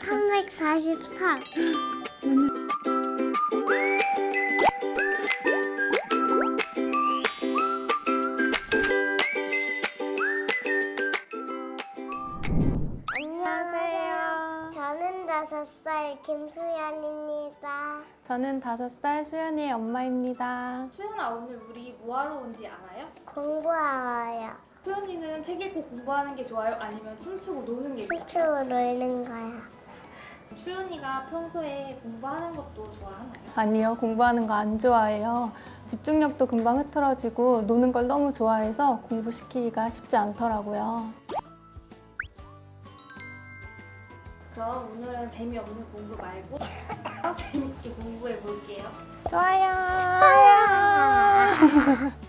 삼백사십삼. 안녕하세요. 저는 다섯 살 김수연입니다. 저는 다섯 살 수연이의 엄마입니다. 수연아 오늘 우리 뭐하러 온지 알아요? 공부하와요. 수연이는 책 읽고 공부하는 게 좋아요? 아니면 춤추고 노는 게 좋아요? 춤추고 놀는 거야. 수연이가 평소에 공부하는 것도 좋아하나요? 아니요, 공부하는 거 안 좋아해요. 집중력도 금방 흐트러지고 노는 걸 너무 좋아해서 공부시키기가 쉽지 않더라고요. 그럼 오늘은 재미없는 공부 말고 재밌게 공부해 볼게요. 좋아요.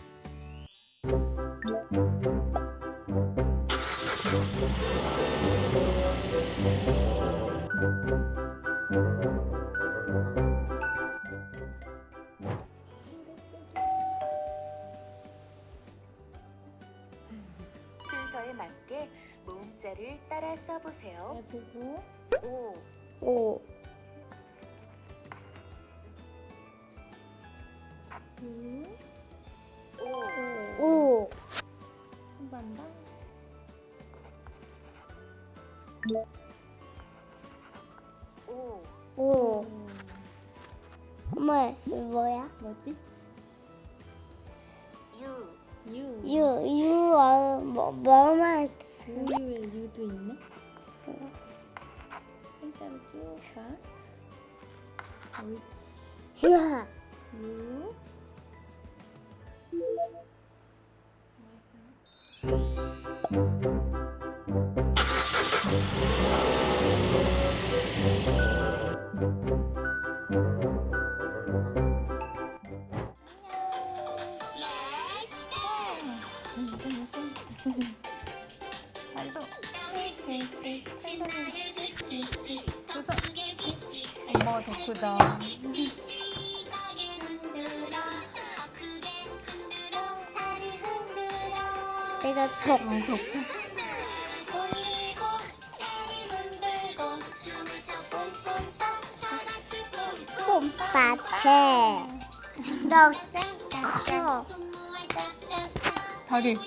순서에 맞게 모음자를 따라 써보세요. 보고 오, 오. 오, 오, 오. 엄마, 이거 뭐야? 뭐지? 유, 유. 유, 유, 어, 뭐, 뭐만 했어? 우유에 유도 있네. 한자로 쭉 가. 옳지. 우와. 유. 엄마가 더 크다. 내가 더. 봄 밭에 너 커. 다리.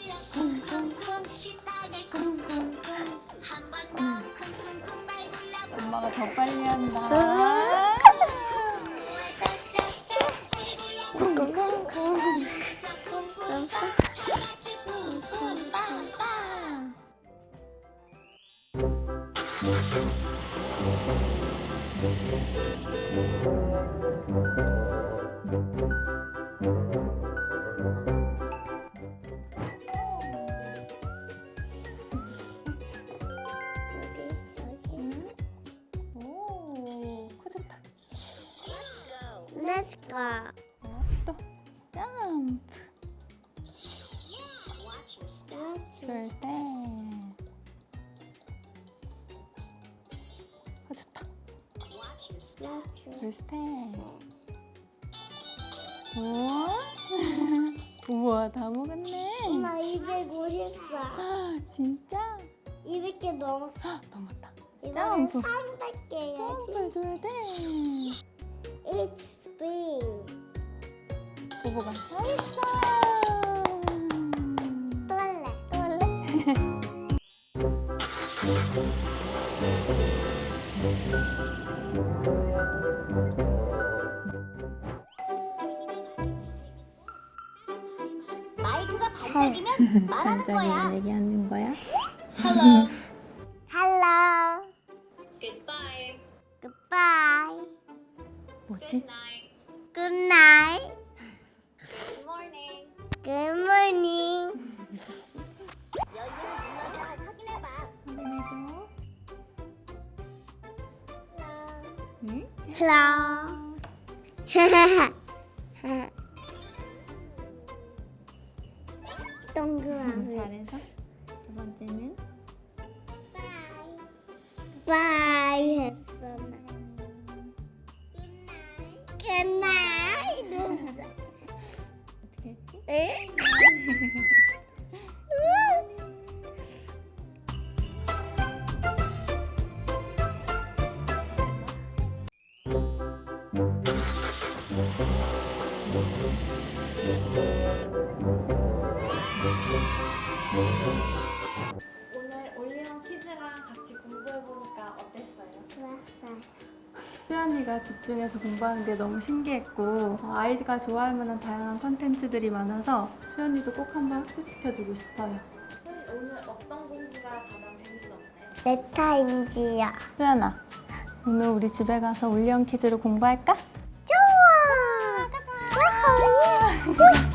엄마가 더 빨리 한다. 오, 코 좋다. Let's go. 또 점프. 둘, 둘, 셋. 우와. 우와, 다 먹었네. 엄마 254. 아, 진짜? 200개 넘었어. 넘었다. 이번엔 점프. 300개 해야지. 점프 해줘야 돼. It's spring. 보보가. 알았어. 또 할래. 또 할래? 마이크가 반짝이면 말하는 거야. 반짝이는 얘기하는 거야? Hello. Goodbye. Goodbye. 뭐지? Good night. Good morning. Good morning. 연료를 눌러서 확인해봐. 응? Hello. 동그라미. 음, 잘해서 두 번째는 바이 했어. 굿나잇. 굿나잇. 어떻게 했지? 에? 음. 오늘 올리원 키즈랑 같이 공부해보니까 어땠어요? 좋았어요. 수연이가 집중해서 공부하는 게 너무 신기했고 어, 아이가 좋아할 만한 다양한 컨텐츠들이 많아서 수연이도 꼭 한번 학습시켜주고 싶어요. 선생님 오늘 어떤 공부가 가장 재밌었나요? 메타인지야. 수연아, 오늘 우리 집에 가서 올리언 키즈로 공부할까? 좋아. 가자. 좋아.